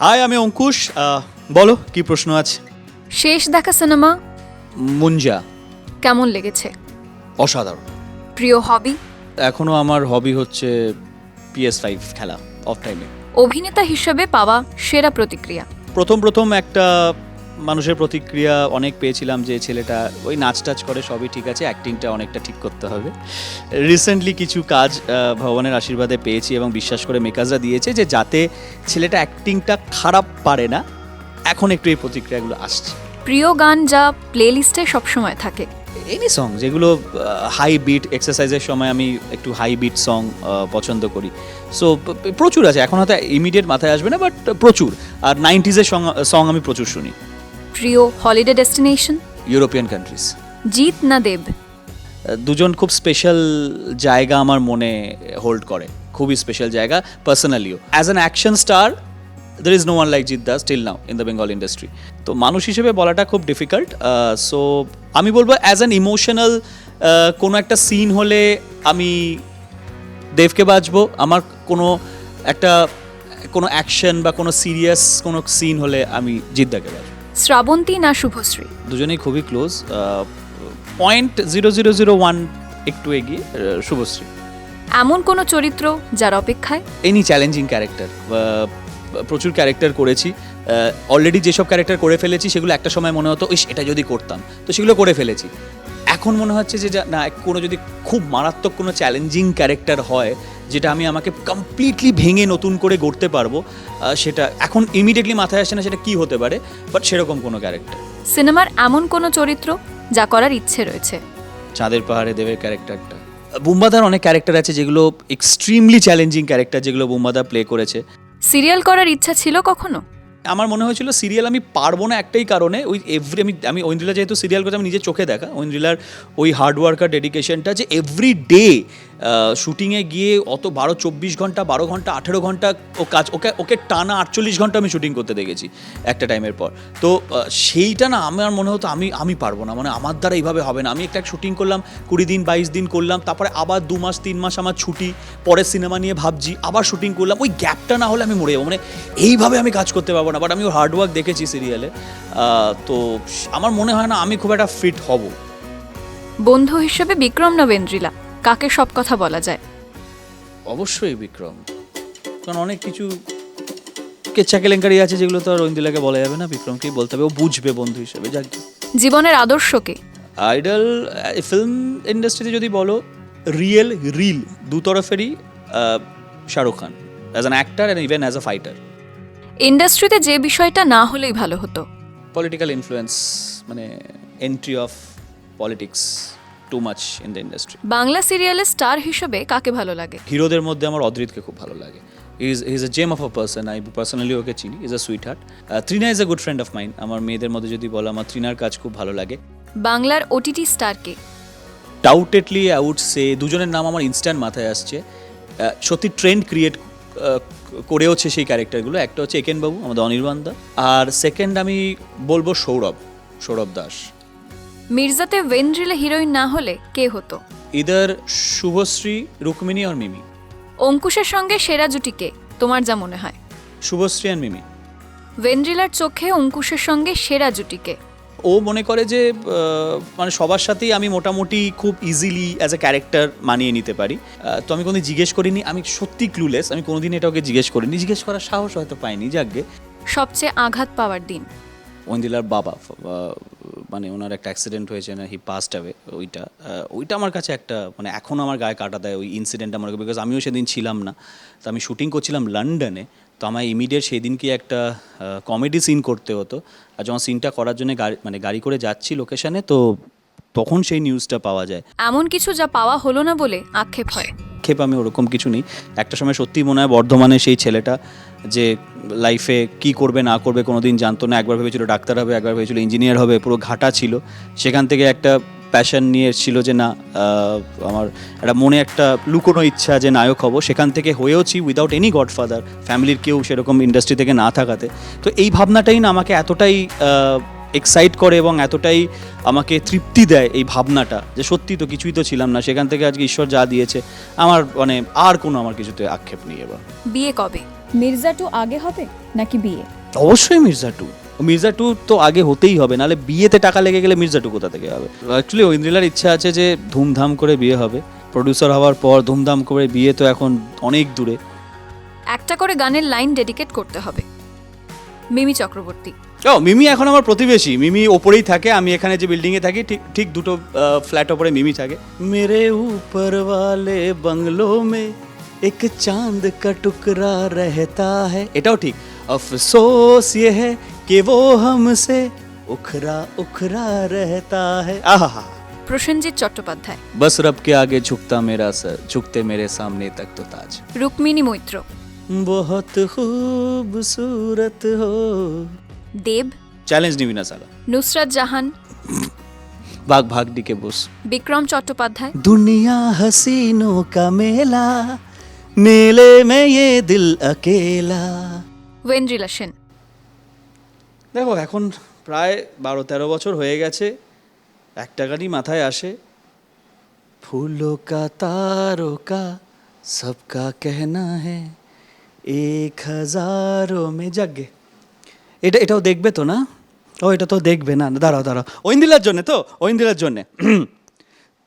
High আমি অঙ্কুশ। বলো কি প্রশ্ন আছে? শেষ দেখা সিনেমা? মুঞ্জা। কেমন লেগেছে? অসাধারণ। প্রিয় হবি? এখনও আমার হবি হচ্ছে পিএস ফাইভ খেলা অফ টাইমে অভিনেতা হিসেবে পাওয়া সেরা প্রতিক্রিয়া। প্রথম প্রথম একটা মানুষের প্রতিক্রিয়া অনেক পেয়েছিলাম যে ছেলেটা ওই নাচ টাচ করে সবই ঠিক আছে অ্যাক্টিংটা অনেকটা ঠিক করতে হবে। রিসেন্টলি কিছু কাজ ভগবানের আশীর্বাদে পেয়েছি এবং বিশ্বাস করে মেকাজরা দিয়েছে যে যাতে ছেলেটা অ্যাক্টিংটা খারাপ পারে না এখন একটু এই প্রতিক্রিয়াগুলো আসছে। প্রিয় গান যা প্লেলিস্টে সবসময় থাকে। এনি সং যেগুলো হাই বিট এক্সারসাইজের সময় আমি একটু হাই বিট সং পছন্দ করি। সো প্রচুর আছে এখন হয়তো ইমিডিয়েট মাথায় আসবে না বাট প্রচুর। আর নাইনটিজের সং আমি প্রচুর শুনি। প্রিয় হলিডে ডেস্টিনেশন ইউরোপিয়ান কান্ট্রিজ জিত না দেব দুজন খুব স্পেশাল জায়গা আমার মনে হোল্ড করে। খুবই স্পেশাল জায়গা পার্সোনালিও as an action star there is no one like Jeet Jeddah still now in the Bengal industry তো মানুষ হিসেবে বলাটা খুব ডিফিকাল্ট সো আমি বলব অ্যাজ অ্যান ইমোশনাল কোনো একটা সিন হলে আমি দেবকে বাজবো। আমার কোনো একটা কোনো অ্যাকশন বা কোনো সিরিয়াস কোনো সিন হলে আমি জিদ্দাকে বাজবো। শ্রাবন্তী না শুভশ্রী? দুজনেই খুবই close point zero zero zero one একটু এগিয়ে শুভশ্রী। এমন কোনো চরিত্র যার অপেক্ষায়? এনি চ্যালেঞ্জিং ক্যারেক্টার প্রচুর ক্যারেক্টার করেছি অলরেডি যেসব ক্যারেক্টার করে ফেলেছি সেগুলো একটা সময় মনে হতো ইস এটা যদি করতাম। তো সেগুলো করে ফেলেছি। এখন মনে হচ্ছে যে না কোনো যদি খুব মারাত্মক কোনো চ্যালেঞ্জিং ক্যারেক্টার হয় যেটা আমি আমাকে কমপ্লিটলি ভেঙে নতুন করে গড়তে পারব সেটা এখন ইমিডিয়েটলি মাথায় আসে না সেটা কি হতে পারে বাট সেরকম কোনো ক্যারেক্টার সিনেমার এমন কোনো চরিত্র যা করার ইচ্ছে রয়েছে? চাঁদের পাহাড়ে দেবের ক্যারেক্টারটা বুম্বাদার অনেক ক্যারেক্টার আছে যেগুলো এক্সট্রিমলি চ্যালেঞ্জিং ক্যারেক্টার যেগুলো বুম্বাদা প্লে করেছে। সিরিয়াল করার ইচ্ছা ছিল কখনো? আমার মনে হয়েছিল সিরিয়াল আমি পারব না একটাই কারণে, ওই এভরি আমি আমি ঐন্দ্রিলা যেহেতু সিরিয়াল করতে আমি নিজের চোখে দেখা। ঐন্দ্রিলার ওই হার্ডওয়ার্ক আর ডেডিকেশনটা যে এভরি ডে শুটিংয়ে গিয়ে অত বারো, চব্বিশ ঘণ্টা, বারো ঘণ্টা, আঠেরো ঘণ্টা ও কাজ, ওকে ওকে টানা আটচল্লিশ ঘণ্টা আমি শুটিং করতে দেখেছি একটা টাইমের পর। তো সেইটা না আমার মনে হতো আমি আমি পারব না। মানে আমার দ্বারা এইভাবে হবে না। আমি একটা শুটিং করলাম, কুড়ি দিন, বাইশ দিন করলাম, তারপরে আবার দু মাস, তিন মাস আমার ছুটি পরে সিনেমা নিয়ে ভাবছি, আবার শুটিং করলাম। ওই গ্যাপটা না হলে আমি মরে যাব। মানে এইভাবে আমি কাজ করতে পারব না। বাট আমি ওর হার্ডওয়ার্ক দেখেছি সিরিয়ালে তো আমার মনে হয় না আমি খুব একটা ফিট হব। বন্ধু হিসেবে বিক্রম নবেন্দ্রিলা। কাকে সব কথা বলা যায়? অবশ্যই বিক্রম। কারণ অনেক কিছু কেচ্ছা কেলেঙ্কারি আছে যেগুলো তো আর ঐন্দিলাকে বলা যাবে না বিক্রমকেই বলতে হবে। ও বুঝবে বন্ধু হিসেবে যাক। জীবনের আদর্শকে আইডল ফিল্ম ইন্ডাস্ট্রিতে যদি বলো রিয়েল রিল দু তরফেরই Shahrukh Khan. As an actor and even as a fighter ইন্ডাস্ট্রিতে যে বিষয়টা না হলেই ভালো হতো। পলিটিক্যাল ইনফ্লুয়েন্স মানে entry of politics too much in the industry Bangla সিরিয়ালের স্টার হিসেবে কাকে ভালো লাগে? হিরোদের মধ্যে আমার অদ্রিতকে খুব ভালো লাগে। Is is a gem of a person I personally ওকে চিনি is a sweet heart Trina is a good friend of mind আমার মেয়েদের মধ্যে যদি বলো আমার ত্রিনার কাজ খুব ভালো লাগে। বাংলার ওটিটি স্টারকে ডাউটেডলি আই উড সে দুজনের নাম আমার ইনস্ট্যান্ট মাথায় আসছে। সত্যি ট্রেন্ড ক্রিয়েট করেওছে সেই ক্যারেক্টারগুলো একটা হচ্ছে একেন বাবু আমাদের অনির্বাণ দা। আর সেকেন্ড আমি বলব সৌরভ সৌরভ দাস। মির্জাতে ওয়েন্দ্রিলা হিরোইন না হলে কে হতো? ইদার শুভশ্রী রুক্মিণী আর মিমি। অঙ্কুশের সঙ্গে সেরা জুটি কে? তোমার যা মনে হয়। শুভশ্রী আর মিমি। ওয়েন্দ্রিলার চোখে অঙ্কুশের সঙ্গে সেরা জুটি কে? ও মনে করে যে মানে সবার সাথেই আমি মোটামুটি খুব ইজিলি অ্যাজ এ ক্যারেক্টার মানিয়ে নিতে পারি। তো আমি কোনোদিন জিজ্ঞেস করিনি আমি সত্যি ক্লুলেস আমি কোনোদিন এটা ওকে জিজ্ঞেস করিনি। জিজ্ঞেস করার সাহস হয়তো পাইনি যাকগে সবচেয়ে আঘাত পাওয়ার দিন। ওয়েন্দিলার বাবা মানে ওনার একটা অ্যাক্সিডেন্ট হয়েছে না হি পাস্ট অ্যাওয়ে ওইটা। ওইটা আমার কাছে একটা মানে এখনও আমার গায়ে কাটা দেয় ওই ইনসিডেন্ট আমার বিকজ আমিও সেদিন ছিলাম না। তো আমি শুটিং করছিলাম লন্ডনে তো আমার ইমিডিয়েট সেদিনকে একটা কমেডি সিন করতে হতো। আর যখন সিনটা করার জন্য গাড়ি মানে গাড়ি করে যাচ্ছি লোকেশনে তো তখন সেই নিউজটা পাওয়া যায়। এমন কিছু যা পাওয়া হলো না বলে আক্ষেপ হয়। ক্ষেপ আমি ওরকম কিছু নেই। একটা সময় সত্যিই মনে হয় বর্ধমানে সেই ছেলেটা যে লাইফে কি করবে, না করবে কোনো দিন জানতো না। একবার ভেবেছিল ডাক্তার হবে, একবার ভেবেছিল ইঞ্জিনিয়ার হবে, পুরো ঘাটা ছিল। সেখান থেকে একটা প্যাশন নিয়ে এসেছিল যে, না আমার একটা মনে একটা লুকোনো ইচ্ছা যে নায়ক হব। সেখান থেকে হয়েওছি উইদাউট এনি গডফাদার ফ্যামিলির কেউ সেরকম ইন্ডাস্ট্রি থেকে না থাকাতে। তো এই ভাবনাটাই না আমাকে এতটাই এক্সাইট করে এবং এতটাই আমাকে তৃপ্তি দেয় এই ভাবনাটা যে সত্যি তো কিছুই তো ছিলাম না সেখান থেকে আজকে ঈশ্বর যা দিয়েছে আমার মানে আর কোনো আমার কিছুতে আক্ষেপ নেই এবার। বিয়ে কবে? মির্জা টু আগে হবে নাকি বিয়ে? অবশ্যই মির্জা টু। মির্জা টু তো আগে হতেই হবে নাহলে বিয়েতে টাকা লেগে গেলে মির্জা টু কোথা থেকে হবে? অ্যাকচুয়ালি ঐন্দ্রিলার ইচ্ছা আছে যে ধুমধাম করে বিয়ে হবে। প্রডিউসার হওয়ার পর ধুমধাম করে বিয়ে তো এখন অনেক দূরে। একটা করে গানের লাইন ডেডিকেট করতে হবে। মিমি চক্রবর্তী। ও মিমি এখন আমার প্রতিবেশী মিমি ওপরেই থাকে আমি এখানে যে বিল্ডিংয়ে থাকি ঠিক ঠিক দুটো ফ্ল্যাট ওপরে মিমি থাকে মেরে উপর वाले बंगलों में एक चांद का टुकड़ा रहता है এটাও ঠিক अफसोस ये है कि वो हमसे उखरा उखरा रहता है आहा প্রসেনজিৎ চট্টোপাধ্যায় बस रब के आगे झुकता मेरा सर झुकते मेरे सामने तक तो ताज রুক্মিণী মৈত্র बहुत खूबसूरत हो দেব চ্যালেঞ্জ নিবি না সালা নুসরাত জাহান भाग भाग डी के बोस বিক্রম চট্টোপাধ্যায় दुनिया हसीनों का मेला मेले में ये दिल अकेला ওয়েন্দ্রিলা সেন দেখো এখন প্রায় বারো তেরো বছর হয়ে গেছে একটা গানই মাথায় আসে फूलों का तारों का सबका कहना है एक हजारों में जगे এটা এটাও দেখবে তো না ও এটা তো দেখবে না দাঁড়াও দাঁড়াও ঐন্দিলার জন্য তো ঐন্দিলার জন্যে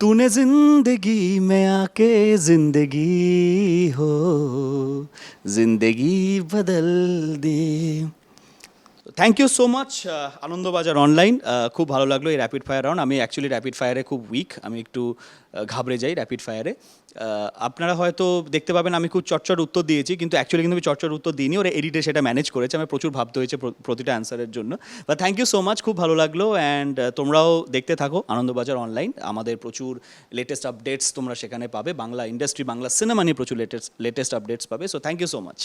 तूने जिंदगी में आके जिंदगी हो जिंदगी बदल दी Thank you so much Anandabazar online খুব ভালো লাগল এই র্যাপিড ফায়ার রাউন্ড আমি অ্যাকচুয়ালি র্যাপিড ফায়ারে খুব উইক আমি একটু ঘাবড়ে যাই র্যাপিড ফায়ারে আপনারা হয়তো দেখতে পাবেন আমি খুব চটচট উত্তর দিয়েছি, কিন্তু অ্যাকচুয়ালি কিন্তু আমি চটচট উত্তর দিইনি। ওরা এডিটে সেটা ম্যানেজ করেছে। আমার প্রচুর ভাবতে হয়েছে প্র- প্রতিটা অ্যান্সারের জন্য। বা থ্যাংক ইউ সো মাচ খুব ভালো লাগল। অ্যান্ড তোমরাও দেখতে থাকো আনন্দবাজার অনলাইন আমাদের প্রচুর লেটেস্ট আপডেটস তোমরা সেখানে পাবে। বাংলা ইন্ডাস্ট্রি বাংলা সিনেমা নিয়ে প্রচুর লেটেস্ট লেটেস্ট আপডেটস পাবে। So thank you so much